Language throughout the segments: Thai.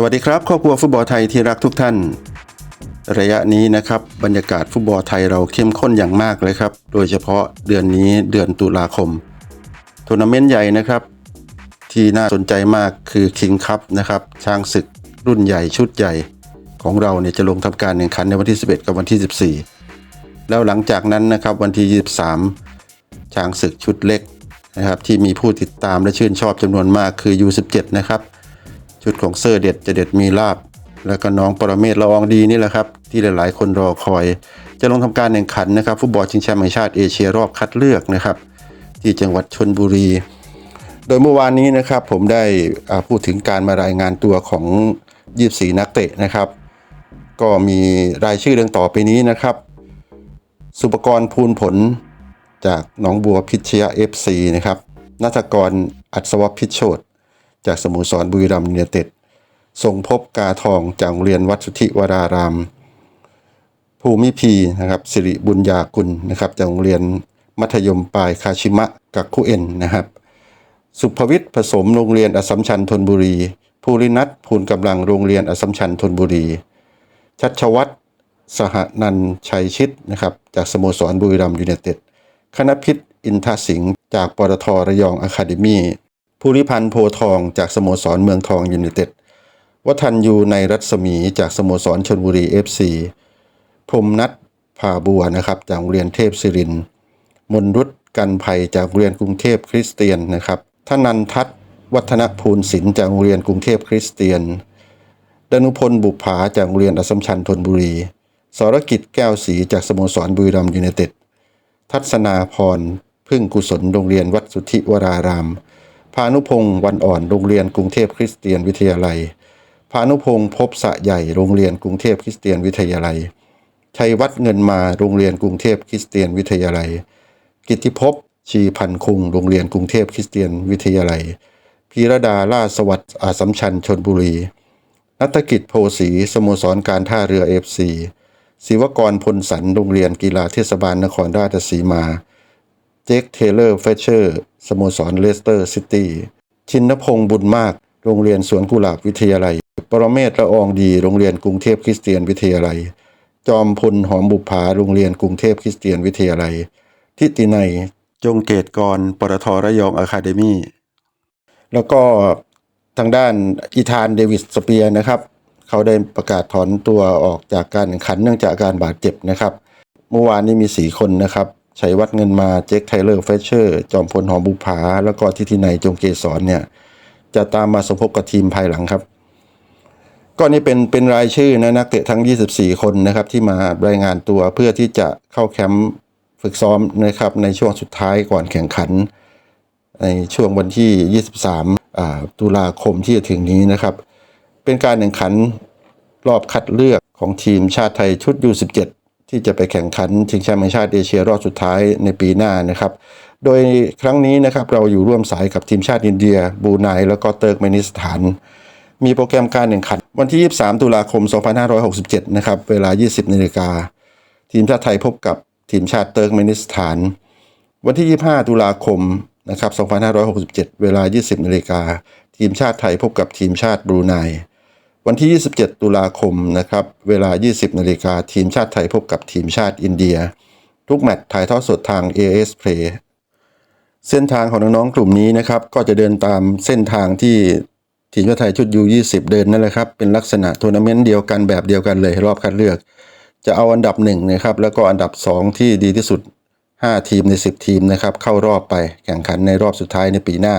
สวัสดีครับครอบครัวฟุตบอลไทยที่รักทุกท่าน ระยะนี้นะครับบรรยากาศฟุตบอลไทยเราเข้มข้นอย่างมากเลยครับ โดยเฉพาะเดือนนี้เดือนตุลาคมทัวร์นาเมนต์ใหญ่นะครับ ที่น่าสนใจมากคือคิงคัพนะครับช้างศึกรุ่นใหญ่ชุดใหญ่ของเราเนี่ยจะลงทำการแข่งขันในวันที่ 11 กับวันที่ 14 แล้วหลังจากนั้นนะครับวันที่ 23 ช้างศึกชุดเล็กนะครับที่มีผู้ติดตามและชื่นชอบจำนวนมากคือ U17 นะครับ ชุดของเซอร์เด็ดจะเด็ดมีลาบ แล้วก็น้องปรเมศละอองดีนี่แหละครับ ที่หลายๆ คนรอคอย จะลงทำการแข่งขันนะครับฟุตบอลชิงแชมป์แห่งชาติเอเชียรอบคัดเลือกนะครับ ที่จังหวัดชนบุรี โดยเมื่อวานนี้นะครับผมได้อ่าพูดถึงการมารายงานตัวของ 24 นักเตะนะครับ ก็มีรายชื่อดังต่อไปนี้นะครับ สุปกรณ์ภูลผลจากหนองบัวพิชยา FC นะครับนัทกรอัศวพิชโชต จากสโมสรบุรีรัมย์ยูเนเต็ดทรงพบกาทองจากโรงเรียนวัดสุทธิวราราม ภูมิพีนะครับสิริบุญญากุลนะครับจากโรงเรียนมัธยมปลายคาชิมะกักคุเอ็นนะครับ สุภวิทย์ผสมโรงเรียนอสัมชัญธนบุรี ภูรินัทภูลกำลังโรงเรียนอสัมชัญธนบุรี ชัชวัตรสหนันชัยชิตนะครับจากสโมสรบุรีรัมย์ยูไนเต็ด คณพิษอินทสิงห์จากปตทระยองอะคาเดมี่ ภูริพันธ์โพทองจากสโมสรเมืองทองยูไนเต็ดวัฒนยูในรัศมีจากสโมสรชนบุรีเอฟซีพรมนัทผาบัวนะครับจากโรงเรียนเทพศิริน มนรุตกันภัยจากโรงเรียนกรุงเทพคริสเตียนนะครับธนันทัศวัฒนภูลศิลป์จากโรงเรียนกรุงเทพคริสเตียน ดนุพลบุปผาจากโรงเรียนอสสัมชัญธนบุรี สรกิจแก้วศรีจากสโมสรบุรีรัมย์ยูไนเต็ด ทัศนาพรพึ่งกุศลโรงเรียนวัดสุทธิวรารามานุพงศ์วันอ่อนโรงเรียนกรุงเทพคริสเตียนวิทยาลัย พานุพงศ์พบสะใหญ่โรงเรียนกรุงเทพคริสเตียนวิทยาลัย ชัยวัฒน์เงินมาโรงเรียนกรุงเทพคริสเตียนวิทยาลัย กิติภพชีพันคุงโรงเรียนกรุงเทพคริสเตียนวิทยาลัยพีรดาล่าสวัสดิ์อาสัมชัญชนบุรี นัฐกิจโพสีสโมสรการท่าเรือเอฟซีศิวกรพลสันโรงเรียนกีฬาเทศบาลนครราชสีมา เจคเทเลอร์เฟเชอร์ สโมสรเลสเตอร์ซิตี้ ชินพงศ์บุญมาก โรงเรียนสวนกุหลาบวิทยาลัย ปรเมศละอองดี โรงเรียนกรุงเทพคริสเตียนวิทยาลัย จอมพลหอมบุภาโรงเรียนกรุงเทพคริสเตียนวิทยาลัย ทิตินัย จงเกตกรปตทระยองอะคาเดมี่ แล้วก็ทางด้านอีธานเดวิสสเปียร์นะครับ เขาได้ประกาศถอนตัวออกจากการแข่งขันเนื่องจากการบาดเจ็บนะครับ เมื่อวานนี้มี 4 คนนะครับ ชัยวัฒน์เงินมาเจคไทเลอร์เฟเชอร์ จอมพลหอมบุภา แล้วก็ทิตินัยจงเกสรเนี่ยจะตามมาสมทบกับทีมภายหลังครับ ก็นี่เป็นเป็นรายชื่อนะนักเตะทั้ง 24 คนนะครับที่มารายงานตัวเพื่อที่จะเข้าแคมป์ฝึกซ้อมนะครับในช่วงสุดท้ายก่อนแข่งขัน ในช่วงวันที่ 23อ่าตุลาคมที่จะถึงนี้นะครับ เป็นการแข่งขันรอบคัดเลือกของทีมชาติไทยชุด U17 ที่จะไปแข่งขันชิงแชมป์แห่งชาติเอเชียรอบสุดท้ายในปีหน้านะครับ โดยครั้งนี้นะครับเราอยู่ร่วมสายกับทีมชาติอินเดียบูไนแล้วก็เติร์กเมนิสถาน มีโปรแกรมการแข่งขัน วันที่ 23 ตุลาคม 2567 นะครับเวลา 20นาฬิกาทีมชาติไทยพบกับทีมชาติเติร์กเมนิสถาน วันที่ 25 ตุลาคมนะครับ 2567 เวลา 20นาฬิกาทีมชาติไทยพบกับทีมชาติบรูไน วันที่ 27 ตุลาคมนะครับ เวลา 20 นาฬิกาทีมชาติไทยพบกับทีมชาติอินเดีย ทุกแมตช์ถ่ายทอดสดทาง AS Play เส้นทางของน้องๆกลุ่มนี้นะครับ ก็จะเดินตามเส้นทางที่ทีมชาติไทยชุด U20 เดินนั่นแหละครับ เป็นลักษณะทัวร์นาเมนต์เดียวกันแบบเดียวกันเลยรอบคัดเลือก จะเอาอันดับหนึ่งนะครับ แล้วก็อันดับ 2 ที่ดีที่สุด 5 ทีมใน 10 ทีมนะครับ เข้ารอบไปแข่งขันในรอบสุดท้ายในปีหน้า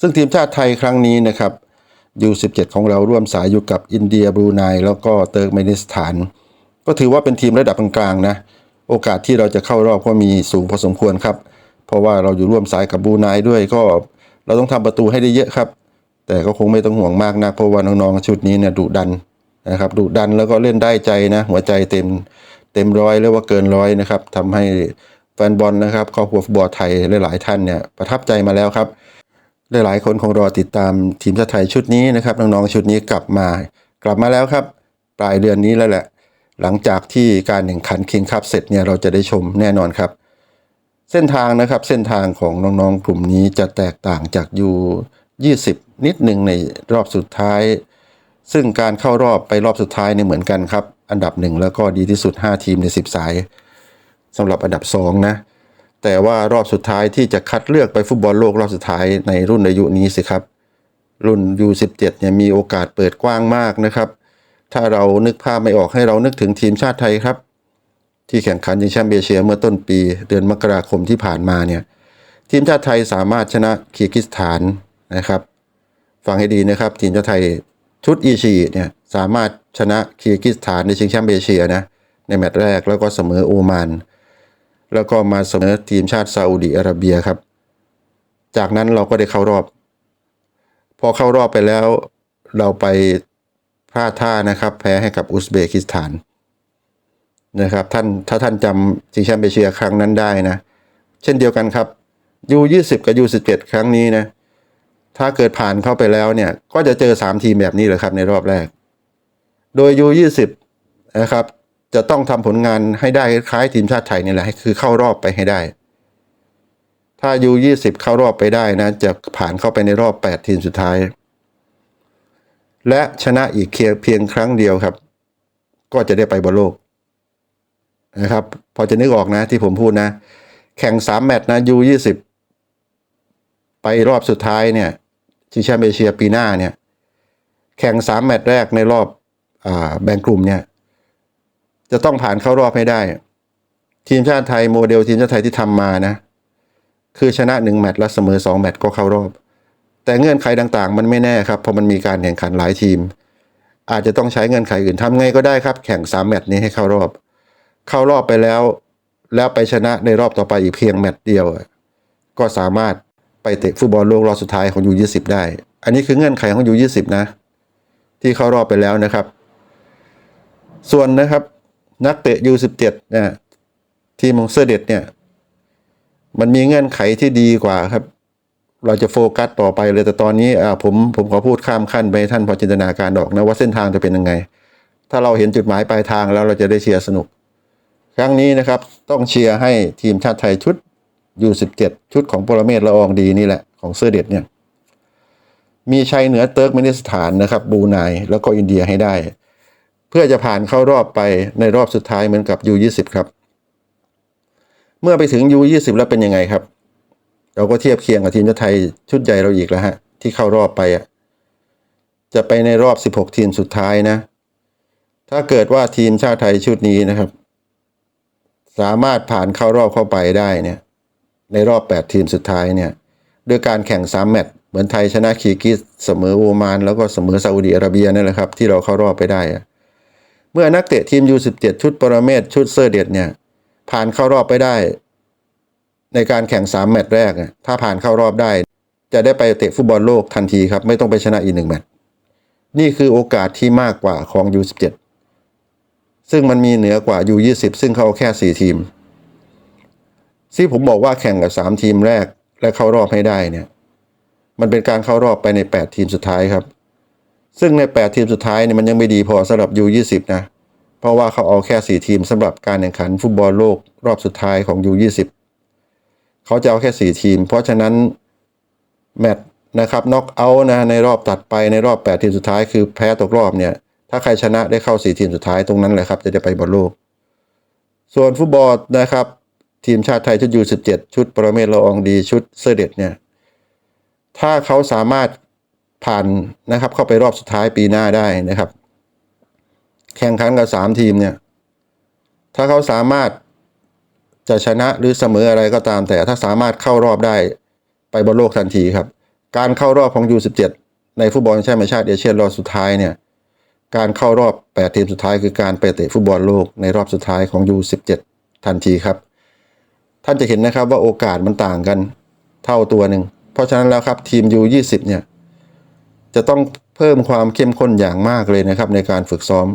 ซึ่งทีมชาติไทยครั้งนี้นะครับ U17 ของเราร่วมสายอยู่กับอินเดียบรูไนแล้วก็เติร์กเมนิสถาน ก็ถือว่าเป็นทีมระดับกลางๆนะ โอกาสที่เราจะเข้ารอบก็มีสูงพอสมควรครับ เพราะว่าเราอยู่ร่วมสายกับบรูไนด้วยก็เราต้องทำประตูให้ได้เยอะครับ แต่ก็คงไม่ต้องห่วงมากนะเพราะว่าน้องๆชุดนี้เนี่ยดุดันนะครับดุดันแล้วก็เล่นได้ใจนะ หัวใจเต็มเต็มร้อยเรียกว่าเกินร้อยนะครับทำให้แฟนบอลนะครับครอบครัวฟุตบอลไทยหลายๆท่านเนี่ยประทับใจมาแล้วครับ หลายๆคนคงรอติดตามทีมชาติไทยชุดนี้นะครับน้องๆชุดนี้กลับมา กลับมาแล้วครับ ปลายเดือนนี้แล้วแหละ หลังจากที่การแข่งขันคิงคัพเสร็จเนี่ยเราจะได้ชมแน่นอนครับ เส้นทางนะครับเส้นทางของน้องๆกลุ่มนี้จะแตกต่างจากยู20 นิดหนึ่งในรอบสุดท้าย ซึ่งการเข้ารอบไปรอบสุดท้ายเนี่ยเหมือนกันครับ อันดับหนึ่งแล้วก็ดีที่สุด 5 ทีมใน 10 สายสำหรับอันดับ2นะ แต่ว่ารอบสุดท้ายที่จะคัดเลือกไปฟุตบอลโลกรอบสุดท้ายในรุ่นอายุนี้สิครับ รุ่น U17 เนี่ยมีโอกาสเปิดกว้างมากนะครับ ถ้าเรานึกภาพไม่ออกให้เรานึกถึงทีมชาติไทยครับ ที่แข่งขันชิงแชมป์เอเชียเมื่อต้นปีเดือนมกราคมที่ผ่านมาเนี่ยทีมชาติไทยสามารถชนะคีร์กิสถานนะครับฟังให้ดีนะครับ ทีมชาติไทยชุดอีชีเนี่ยสามารถชนะคีร์กิสถานในชิงแชมป์เอเชียนะในแมตช์แรกแล้วก็เสมอโอมาน แล้วก็มาเสมอทีมชาติซาอุดิอาระเบียครับ จากนั้นเราก็ได้เข้ารอบ พอเข้ารอบไปแล้วเราไปพลาดท่านะครับแพ้ให้กับอุซเบกิสถานนะครับท่านถ้าท่านจำชิงแชมป์เอเชียครั้งนั้นได้นะ เช่นเดียวกันครับ U20 กับ U17 ครั้งนี้นะ ถ้าเกิดผ่านเข้าไปแล้วเนี่ย ก็จะเจอ3ทีมแบบนี้เลยครับในรอบแรก โดย U20 นะครับ จะต้องทำผลงานให้ได้คล้ายทีมชาติไทยนี่แหละคือเข้ารอบไปให้ได้ ถ้า U20 เข้ารอบไปได้นะ จะผ่านเข้าไปในรอบ8ทีมสุดท้าย และชนะอีกเพียงครั้งเดียวครับ ก็จะได้ไปบอลโลกนะครับ พอจะนึกออกนะที่ผมพูดนะ แข่ง3แมตช์นะ U20 ไปรอบสุดท้ายเนี่ยชิงแชมป์เอเชียปีหน้าเนี่ย แข่ง3แมตช์แรกในรอบอแบ่งกลุ่มเนี่ย จะต้องผ่านเข้ารอบให้ได้ ทีมชาติไทยโมเดลทีมชาติไทยที่ทำมานะ คือชนะ1แมตช์และเสมอ2แมตช์ก็เข้ารอบ แต่เงื่อนไขต่างๆ มันไม่แน่ครับเพราะมันมีการแข่งขันหลายทีม อาจจะต้องใช้เงื่อนไขอื่นทำไงก็ได้ครับ แข่ง3แมตช์นี้ให้เข้ารอบ เข้ารอบไปแล้ว แล้วไปชนะในรอบต่อไปอีกเพียงแมตช์เดียว ก็สามารถไปเตะฟุตบอลโลกรอบสุดท้ายของ U20 ได้ อันนี้คือเงื่อนไขของ U20 นะ ที่เข้ารอบไปแล้วนะครับ ส่วนนะครับ นักเตะ U17 นะทีมของเสื้อเด็ดเนี่ย มันมีเงื่อนไขที่ดีกว่าครับ เราจะโฟกัสต่อไปเลยแต่ตอนนี้อ่าผมผมขอพูดข้ามขั้นไปท่านพอจินตนาการออกนะว่าเส้นทางจะเป็นยังไง ถ้าเราเห็นจุดหมายปลายทางแล้วเราจะได้เชียร์สนุก ครั้งนี้นะครับต้องเชียร์ให้ทีมชาติไทยชุด U17 ชุดของปรเมศละอองดีนี่แหละของเสื้อเด็ดเนี่ยมีชัยเหนือเติร์กเมนิสถานนะครับบรูไนแล้วก็อินเดียให้ได้ เพื่อจะผ่านเข้ารอบไปในรอบสุดท้ายเหมือนกับ U20 ครับ เมื่อไปถึง U20 แล้วเป็นยังไงครับ เราก็เทียบเคียงกับทีมชาติไทยชุดใหญ่เราอีกแล้วฮะที่เข้ารอบไปอะจะไปในรอบ 16 ทีมสุดท้ายนะ ถ้าเกิดว่าทีมชาติไทยชุดนี้นะครับ สามารถผ่านเข้ารอบเข้าไปได้เนี่ย ในรอบ 8 ทีมสุดท้ายเนี่ยด้วยการแข่ง3แมตช์เหมือนไทยชนะคีร์กิสเสมอโอมาน แล้วก็เสมอซาอุดิอาระเบียนั่นแหละครับ ที่เราเข้ารอบไปได้อะ เมื่อนักเตะทีม U17 ชุดปรเมศชุดเซอร์เด็ดเนี่ย ผ่านเข้ารอบไปได้ ในการแข่ง 3 แมตช์แรก ถ้าผ่านเข้ารอบได้ จะได้ไปเตะฟุตบอลโลกทันทีครับ ไม่ต้องไปชนะอีกหนึ่งแมตช์นี่คือโอกาสที่มากกว่าของ U17 ซึ่งมันมีเหนือกว่า U20 ซึ่งเขาเอาแค่ 4 ทีม ที่ผมบอกว่าแข่งกับ 3 ทีมแรกและเข้ารอบให้ได้เนี่ย มันเป็นการเข้ารอบไปใน 8 ทีมสุดท้ายครับ ซึ่งใน 8 ทีมสุดท้ายเนี่ยมันยังไม่ดีพอสำหรับ U20 นะ เพราะว่าเขาเอาแค่ 4 ทีมสำหรับการแข่งขันฟุตบอลโลกรอบสุดท้ายของ U20 เขาจะเอาแค่ 4 ทีม เพราะฉะนั้น แมตช์นะครับน็อกเอาท์นะในรอบตัดไปในรอบ 8 ทีมสุดท้ายคือแพ้ตกรอบเนี่ยถ้าใครชนะได้เข้า 4 ทีมสุดท้ายตรงนั้นแหละครับจะได้ไปบอลโลก ส่วนฟุตบอลนะครับทีมชาติไทยชุดยู17ชุดประเมศละอองดีชุดเสอเด็ดเนี่ยถ้าเขาสามารถ ผ่านนะครับเข้าไปรอบสุดท้ายปีหน้าได้นะครับ แข่งขันกับ3ทีมเนี่ย ถ้าเขาสามารถจะชนะหรือเสมออะไรก็ตาม แต่ถ้าสามารถเข้ารอบได้ไปบอลโลกทันทีครับ การเข้ารอบของ U17 ในฟุตบอลแชมป์ชาติเอเชียรอบสุดท้ายเนี่ยการเข้ารอบ 8 ทีมสุดท้ายคือการไปเตะฟุตบอลโลกในรอบสุดท้ายของ U17 ทันทีครับ ท่านจะเห็นนะครับว่าโอกาสมันต่างกันเท่าตัวหนึ่ง เพราะฉะนั้นแล้วครับทีม U20 เนี่ย จะต้องเพิ่มความเข้มข้นอย่างมากเลยนะครับในการฝึกซ้อม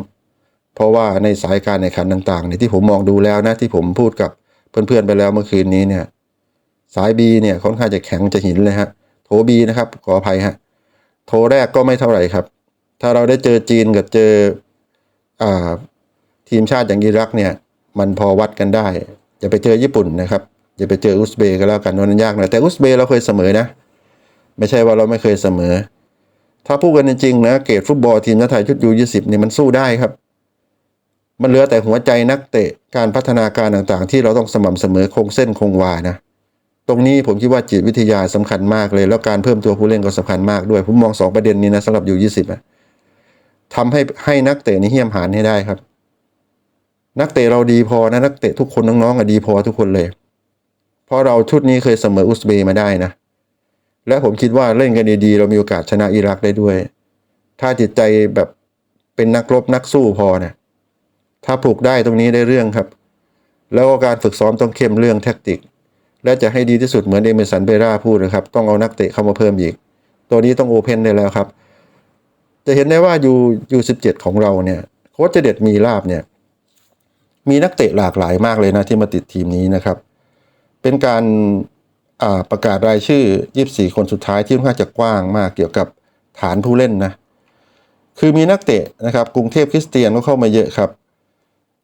เพราะว่าในสายการแข่งขันต่างๆเนี่ยที่ผมมองดูแล้วนะที่ผมพูดกับเพื่อนๆไปแล้วเมื่อคืนนี้เนี่ยสาย B เนี่ยค่อนข้างจะแข็งจะหินเลยฮะโถ B นะครับขออภัยฮะโถแรกก็ไม่เท่าไหร่ครับ ถ้าเราได้เจอจีนกับเจออ่าทีมชาติอย่างอิรักเนี่ยมันพอวัดกันได้อย่าไปเจอญี่ปุ่นนะครับอย่าไปเจออุซเบย์ก็แล้วกันวันนั้นยากหน่อยแต่อุซเบย์เราเคยเสมอนะ ไม่ใช่ว่าเราไม่เคยเสมอ ถ้าพูดกันจริงๆนะเกรดฟุตบอลทีมชาติไทยชุดยูยี่สิบเนี่ยมันสู้ได้ครับ มันเหลือแต่หัวใจนักเตะการพัฒนาการต่างๆ ที่เราต้องสม่ำเสมอคงเส้นคงวานะ ตรงนี้ผมคิดว่าจิตวิทยาสำคัญมากเลย แล้วการเพิ่มตัวผู้เล่นก็สำคัญมากด้วย ผมมองสองประเด็นนี้นะสำหรับยูยี่สิบอะทำให้ให้นักเตะนี่เหี้ยมหานให้ได้ครับ นักเตะเราดีพอนะนักเตะทุกคนน้องๆอะดีพอทุกคนเลย เพราะเราชุดนี้เคยเสมออุซเบย์มาได้นะ และผมคิดว่าเล่นกันดีๆ เรามีโอกาสชนะอิรักได้ด้วย ถ้าจิตใจแบบเป็นนักรบนักสู้พอเนี่ยถ้าปลูกได้ตรงนี้ได้เรื่องครับ แล้วก็การฝึกซ้อมต้องเข้มเรื่องแท็กติก และจะให้ดีที่สุดเหมือนเอเมสันเบราพูดนะครับ ต้องเอานักเตะเข้ามาเพิ่มอีก ตัวนี้ต้องโอเพนได้แล้วครับ จะเห็นได้ว่ายูยูสิบเจ็ดของเราเนี่ยโค้ชเจเด็ดมีลาบเนี่ย มีนักเตะหลากหลายมากเลยนะที่มาติดทีมนี้นะครับ เป็นการ ประกาศรายชื่อ 24 คนสุดท้ายที่ค่อนข้างจะกว้างมากเกี่ยวกับฐานผู้เล่นนะ คือมีนักเตะนะครับกรุงเทพคริสเตียนก็เข้ามาเยอะครับ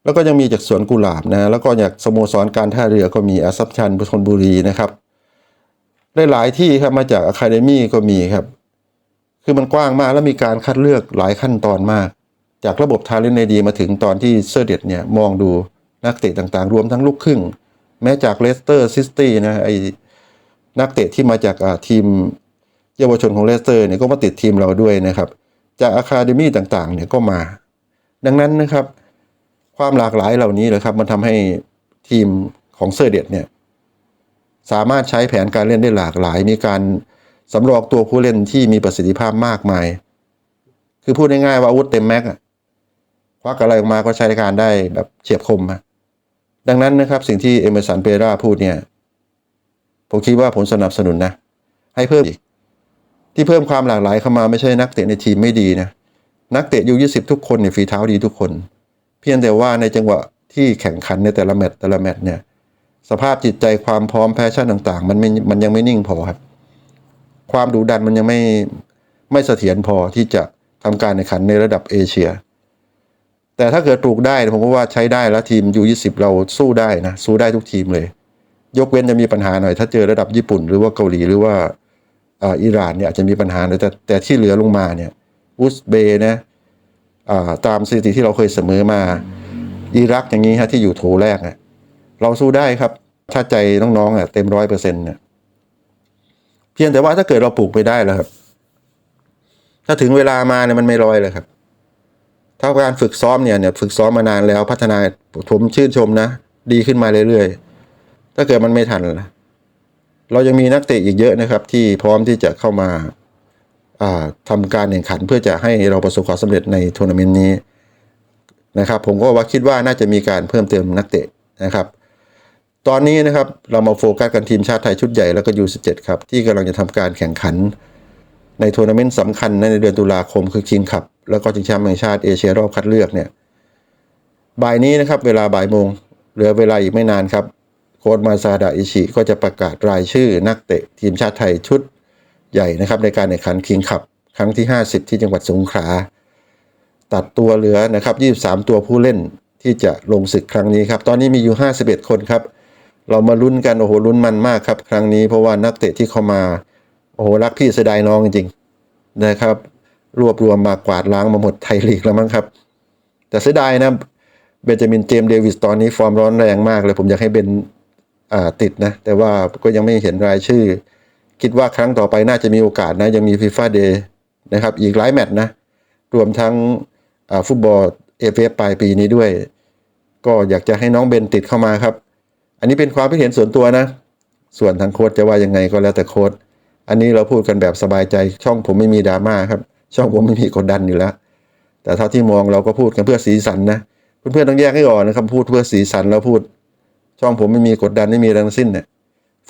แล้วก็ยังมีจากสวนกุหลาบนะ แล้วก็จากสโมสรการท่าเรือก็มีอาซับชันชนบุรีนะครับ ได้หลายที่ครับมาจากอะคาเดมี่ก็มีครับ คือมันกว้างมากแล้วมีการคัดเลือกหลายขั้นตอนมาก จากระบบทาเลนในดีมาถึงตอนที่เซอร์เดดเนี่ยมองดูนักเตะต่างๆ รวมทั้งลูกครึ่ง แม้จากเลสเตอร์ซิตี้นะไอ นักเตะที่มาจากทีมเยาวชนของเลสเตอร์เนี่ยก็มาติดทีมเราด้วยนะครับ จากอะคาเดมี่ต่างๆเนี่ยก็มา ดังนั้นนะครับ ความหลากหลายเหล่านี้เลยครับมันทำให้ทีมของเซอร์เดดเนี่ยสามารถใช้แผนการเล่นได้หลากหลาย มีการสำรองตัวผู้เล่นที่มีประสิทธิภาพมากมาย คือพูดง่ายๆว่าอาวุธเต็มแม็กควักอะไรออกมาก็ใช้การได้แบบเฉียบคมอะดังนั้นนะครับสิ่งที่เอเมอร์สันเปราพูดเนี่ย ผมคิดว่าผมสนับสนุนนะ ให้เพิ่มอีก ที่เพิ่มความหลากหลายเข้ามาไม่ใช่นักเตะในทีมไม่ดีนะ นักเตะยูยี่สิบทุกคนเนี่ยฝีเท้าดีทุกคน เพียงแต่ว่าในจังหวะที่แข่งขันในแต่ละแมตช์แต่ละแมตช์เนี่ย สภาพจิตใจความพร้อมแพชชั่นต่าง ๆ มันไม่มันยังไม่นิ่งพอครับ ความดุดันมันยังไม่ไม่เสถียรพอที่จะทำการแข่งขันในระดับเอเชีย แต่ถ้าเกิดปลูกได้ผมก็ว่าใช้ได้แล้วทีมยูยี่สิบเราสู้ได้นะสู้ได้ทุกทีมเลย ยกเว้นจะมีปัญหาหน่อย ถ้าเจอระดับญี่ปุ่น หรือว่าเกาหลีหรือว่าอิหร่านเนี่ยอาจจะมีปัญหาแต่แต่ที่เหลือลงมาเนี่ยอุซเบย์นะตามสถิติที่เราเคยเสมอมา อิรักอย่างนี้ฮะที่อยู่โถแรกอะเราสู้ได้ครับ ถ้าใจน้องๆอะเต็มร้อยเปอร์เซ็นต์เนี่ยเพียงแต่ว่าถ้าเกิดเราปลูกไปได้แล้วครับ ถ้าถึงเวลามาเนี่ยมันไม่ลอยเลยครับ ถ้าการฝึกซ้อมเนี่ยเนี่ยฝึกซ้อมมานานแล้วพัฒนาผมชื่นชมนะ ดีขึ้นมาเรื่อยๆ ถ้าเกิดมันไม่ทันล่ะเรายังมีนักเตะอีกเยอะนะครับ ที่พร้อมที่จะเข้ามาอ่าทำการแข่งขันเพื่อจะให้เราประสบความสำเร็จในทัวร์นาเมนต์นี้นะครับ ผมก็ว่าคิดว่าน่าจะมีการเพิ่มเติมนักเตะนะครับ ตอนนี้นะครับเรามาโฟกัสกันทีมชาติไทยชุดใหญ่แล้วก็ยู17ครับที่กำลังจะทำการแข่งขันในทัวร์นาเมนต์สำคัญในเดือนตุลาคมคือคิงคัพแล้วก็ชิงแชมป์แห่งชาติเอเชียรอบคัดเลือกเนี่ยบ่ายนี้นะครับ เวลาบ่ายโมงเหลือเวลาอีกไม่นานครับ โค้ชมาซาดะอิชิก็จะประกาศรายชื่อนักเตะทีมชาติไทยชุดใหญ่นะครับในการแข่งขันคิงคัพครั้งที่ 50 ที่จังหวัดสงขลาตัดตัวเหลือนะครับ 23 ตัวผู้เล่นที่จะลงศึกครั้งนี้ครับ ตอนนี้มีอยู่ 51 คนครับ เรามาลุ้นกัน โอ้โห ลุ้นมันมากครับ ครั้งนี้เพราะว่านักเตะที่เข้ามา โอ้โห รักพี่เสดายน้องจริงๆนะครับ รวบรวมมากวาดล้างมาหมดไทยลีกแล้วมั้งครับ แต่เสดายนะ เบนจามินเจมส์เดวิสตอนนี้ฟอร์มร้อนแรงมากเลย ผมอยากให้เบน ติดนะ แต่ว่าก็ยังไม่เห็นรายชื่อ คิดว่าครั้งต่อไปน่าจะมีโอกาสนะ ยังมีฟีฟ่าเดย์นะครับ อีกหลายแมตช์นะ รวมทั้งฟุตบอลเอฟเอปลายปีนี้ด้วย ก็อยากจะให้น้องเบนติดเข้ามาครับ อันนี้เป็นความคิดเห็นส่วนตัวนะ ส่วนทางโค้ชจะว่ายังไงก็แล้วแต่โค้ชอันนี้เราพูดกันแบบสบายใจ ช่องผมไม่มีดราม่าครับ ช่องผมไม่มีกดดันอยู่แล้ว แต่เท่าที่มองเราก็พูดกันเพื่อสีสันนะ เพื่อนๆต้องแยกให้ออกนะครับ พูดเพื่อสีสันแล้วพูด ช่องผมไม่มีกดดันไม่มีแรทั้งสิ้นเนี่ย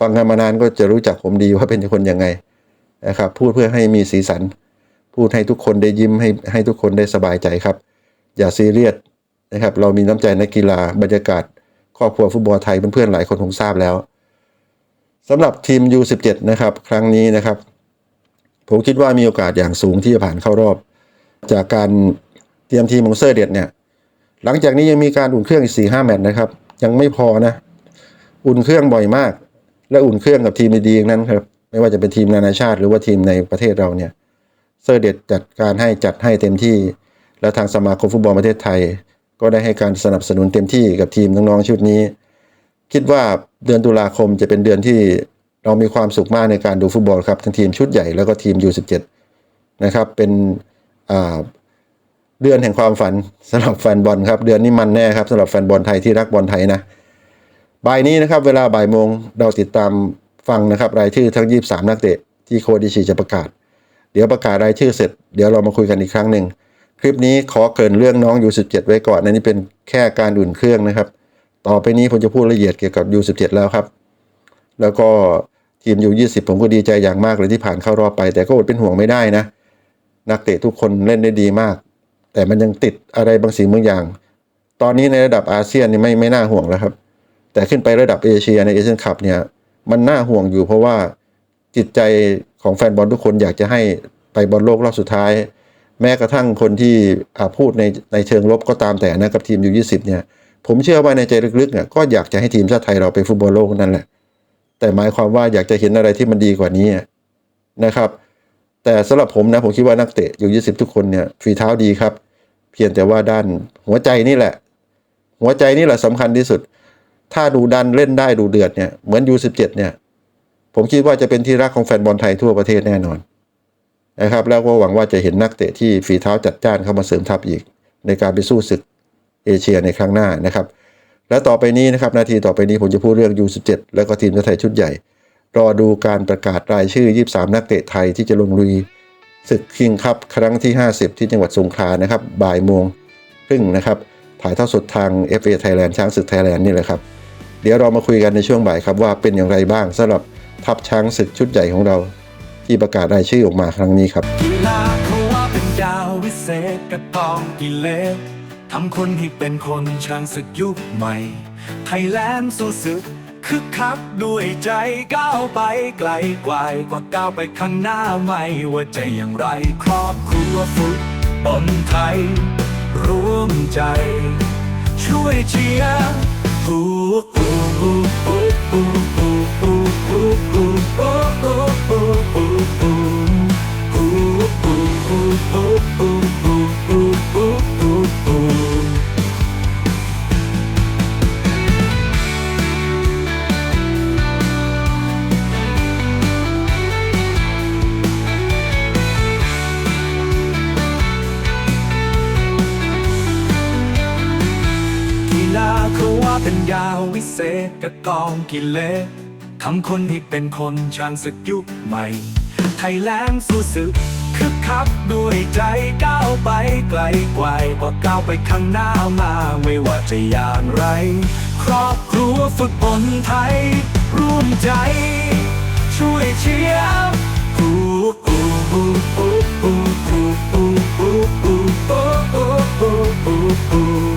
ฟังกันมานานก็จะรู้จักผมดีว่าเป็นคนยังไงนะครับ พูดเพื่อให้มีสีสัน พูดให้ทุกคนได้ยิ้มให้ให้ทุกคนได้สบายใจครับ อย่าซีเรียสนะครับ เรามีน้ำใจนักกีฬาบรรยากาศ ครอบครัวฟุตบอลไทยเพื่อนๆหลายคนคงทราบแล้วสำหรับทีม U17 นะครับ ครั้งนี้นะครับ ผมคิดว่ามีโอกาสอย่างสูงที่จะผ่านเข้ารอบ จากการเตรียมทีมของเซอร์เดดเนี่ย หลังจากนี้ยังมีการอุ่นเครื่องอีกสี่ห้าแมตช์นะครับ ยังไม่พอนะ อุ่นเครื่องบ่อยมาก และอุ่นเครื่องกับทีมดีๆนั้นครับ ไม่ว่าจะเป็นทีมนานาชาติ หรือว่าทีมในประเทศเราเนี่ย เซอร์เด็ดจัดการให้จัดให้เต็มที่ และทางสมาคมฟุตบอลประเทศไทย ก็ได้ให้การสนับสนุนเต็มที่กับทีมน้องๆชุดนี้ คิดว่าเดือนตุลาคมจะเป็นเดือนที่เรามีความสุขมากในการดูฟุตบอลครับทั้งทีมชุดใหญ่แล้วก็ทีม U17 นะครับเป็นอ่า เดือนแห่งความฝันสำหรับแฟนบอลครับ เดือนนี้มันแน่ครับสำหรับแฟนบอลไทยที่รักบอลไทยนะบ่ายนี้นะครับ เวลาบ่ายโมงเราติดตามฟังนะครับ รายชื่อทั้ง 23 นักเตะที่โคดิชิจะประกาศ เดี๋ยวประกาศรายชื่อเสร็จ เดี๋ยวเรามาคุยกันอีกครั้งหนึ่งคลิปนี้ขอเกินเรื่องน้อง U17 ไว้ก่อนนะนี่เป็นแค่การอุ่นเครื่องนะครับ ต่อไปนี้ผมจะพูดละเอียดเกี่ยวกับ U17 แล้วครับ แล้วก็ทีม U20 ผมก็ดีใจอย่างมากเลยที่ผ่านเข้ารอบไป แต่ก็อดเป็นห่วงไม่ได้นะ นักเตะทุกคนเล่นได้ดีมาก แต่มันยังติดอะไรบางสิ่งบางอย่าง ตอนนี้ในระดับอาเซียนนี่ไม่ไม่น่าห่วงแล้วครับ แต่ขึ้นไประดับเอเชียในเอเชียนคัพเนี่ยมันน่าห่วงอยู่เพราะว่าจิตใจของแฟนบอลทุกคนอยากจะให้ไปบอลโลกรอบสุดท้าย แม้กระทั่งคนที่อาพูดในในเชิงลบก็ตามแต่นะกับทีมยูยี่สิบเนี่ยผมเชื่อว่าในใจลึกๆเนี่ยก็อยากจะให้ทีมชาติไทยเราไปฟุตบอลโลกนั่นแหละ แต่หมายความว่าอยากจะเห็นอะไรที่มันดีกว่านี้นะครับ แต่สำหรับผมนะผมคิดว่านักเตะอยู่ยี่สิบทุกคนเนี่ยฝีเท้าดีครับ เพียงแต่ว่าด้านหัวใจนี่แหละ หัวใจนี่แหละสำคัญที่สุด ถ้าดูดันเล่นได้ดูเดือดเนี่ยเหมือน U17 เนี่ย ผมคิดว่าจะเป็นที่รักของแฟนบอลไทยทั่วประเทศแน่นอนนะครับแล้วก็หวังว่าจะเห็นนักเตะที่ฝีเท้าจัดจ้านเข้ามาเสริมทัพอีก ในการไปสู้ศึกเอเชียในครั้งหน้านะครับ และต่อไปนี้นะครับนาทีต่อไปนี้ผมจะพูดเรื่อง U17 แล้วก็ทีมชาติไทยชุดใหญ่ รอดูการประกาศรายชื่อ 23 นักเตะไทยที่จะลงลุยศึกคิงคัพครั้งที่ 50 ที่จังหวัดสงขลานะครับบ่ายโมงครึ่งนะครับ ถ่ายทอดสดทาง FA Thailand ช้างศึกไทยแลนด์นี่แหละครับ เดี๋ยวเรามาคุยกันในช่วงบ่ายครับว่าเป็นอย่างไรบ้างสำหรับทัพช้างศึกชุดใหญ่ของเรา ที่ประกาศรายชื่อออกมาครั้งนี้ครับกีฬาเขาว่าเป็นดาววิเศษกระตองกิเลสทำคนให้เป็นคนช่างศึกยุคใหม่ไทยแลนด์สู้ศึก คึกคักด้วยใจก้าวไปไกลกว่ากว่าก้าวไปข้างหน้าไม่ว่าจะอย่างไรครอบครัวฟุตบอลไทย ร่วมใจ ช่วยเชียร์ฮู้ฮู้ฮู้ฮู้ฮู้ฮู้ฮู้ฮู้ฮู้ฮู้ฮู้ฮู้ฮู้ฮู้ เป็นยาวิเศษกับกองกิเลสทำคนที่เป็นคนชานศึกยุคใหม่ ไทยแลนด์สู้ศึกคึกคักด้วยใจก้าวไปไกลไกลกว่าก้าวไปข้างหน้ามาไม่ว่าจะอย่างไร ครอบครัวฝึกบนไทย ร่วมใจ ช่วยเชียร์กูกูกูกูกูกูกูกูกูกูกู